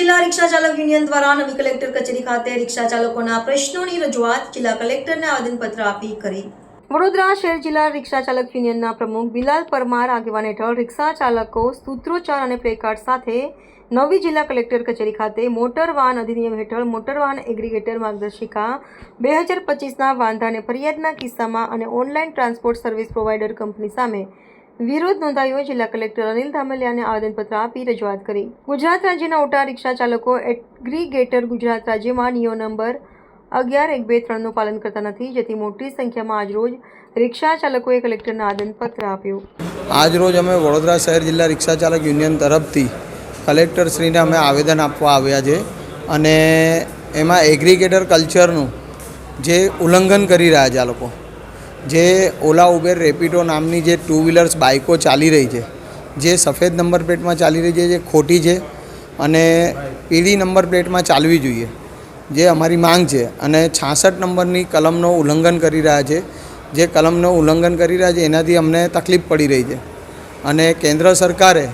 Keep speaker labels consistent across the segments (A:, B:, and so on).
A: રિક્ષા ચાલક યુનિયન દ્વારા નવી કલેક્ટર કચેરી ખાતે રિક્ષા ચાલકોના પ્રશ્નોની રજૂઆત જિલ્લા કલેક્ટરને આવેદનપત્ર આપી કરી. વડોદરા શહેર જિલ્લા રિક્ષા ચાલક યુનિયનના પ્રમુખ બિલાલ પરમાર આગેવાન હેઠળ રિક્ષા ચાલકો સૂત્રોચ્ચાર અને પ્લેકાર્ડ સાથે નવી જિલ્લા કલેક્ટર કચેરી ખાતે મોટર વાહન અધિનિયમ હેઠળ મોટર વાહન એગ્રીગેટર માર્ગદર્શિકા બે હજાર પચીસના વાંધાને ફરિયાદના કિસ્સામાં અને online transport service provider company સામે વિરોધ નોંધાયો જિલ્લા કલેક્ટર અનિલ ધામલિયાને આવેદનપત્ર આપી રજૂઆત કરી. ગુજરાત રાજ્યના ઓટા રિક્ષા ચાલકો એગ્રીગેટર ગુજરાત રાજ્યમાં નિયો નંબર અગિયાર એક બે ત્રણનું પાલન કરતા નથી, જેથી મોટી સંખ્યામાં આજરોજ રિક્ષા ચાલકોએ કલેક્ટરને આવેદનપત્ર આપ્યું.
B: આજ રોજ અમે વડોદરા શહેર જિલ્લા રિક્ષા ચાલક યુનિયન તરફથી કલેક્ટરશ્રીને અમે આવેદન આપવા આવ્યા છે અને એમાં એગ્રીગેટર કલ્ચરનું જે ઉલ્લંઘન કરી રહ્યા છે આ લોકો. જે ઓલા ઉબેર રેપિડો નામની જે ટુ વ્હીલર્સ બાઇકો ચાલી રહી છે, જે સફેદ નંબર પ્લેટમાં ચાલી રહી છે, જે ખોટી છે અને પીળી નંબર પ્લેટમાં ચાલવી જોઈએ, જે અમારી માંગ છે અને છાસઠ નંબરની કલમનો ઉલ્લંઘન કરી રહ્યા છે, જે કલમનો ઉલ્લંઘન કરી રહ્યા છે, એનાથી અમને તકલીફ પડી રહી છે. અને કેન્દ્ર સરકારે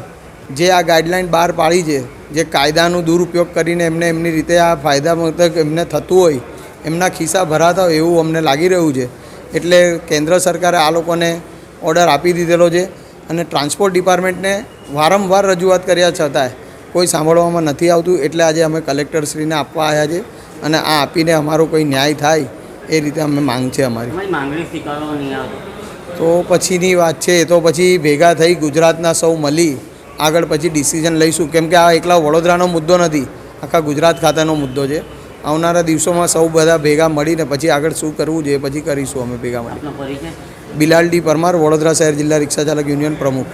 B: જે આ ગાઈડલાઇન બહાર પાડી છે, જે કાયદાનો દુરુપયોગ કરીને એમને એમની રીતે આ ફાયદા મતલબ એમને થતું હોય, એમના ખિસ્સા ભરાતા હોય એવું અમને લાગી રહ્યું છે એટલે કેન્દ્ર સરકારે આ લોકોને ઓર્ડર આપી દીધેલો છે અને ટ્રાન્સપોર્ટ ડિપાર્ટમેન્ટને વારંવાર રજૂઆત કર્યા છતાંય કોઈ સાંભળવામાં નથી આવતું એટલે આજે અમે કલેક્ટરશ્રીને આપવા આવ્યા છે અને આ આપીને અમારો કોઈ ન્યાય થાય એ રીતે અમે માંગ છે અમારી. તો પછીની વાત છે તો પછી ભેગા થઈ ગુજરાતના સૌ મળી આગળ પછી ડિસિઝન લઈશું. કેમ કે આ એકલા વડોદરાનો મુદ્દો નથી આખા ગુજરાત ખાતાનો મુદ્દો છે. આવનારા દિવસોમાં સૌ બધા ભેગા મળીને પછી આગળ શું કરવું જોઈએ પછી કરીશું અમે ભેગા મળી
C: આપનો પરિચય?
B: બિલાલ ડી પરમાર વડોદરા શહેર જિલ્લા રિક્ષા ચાલક યુનિયન પ્રમુખ.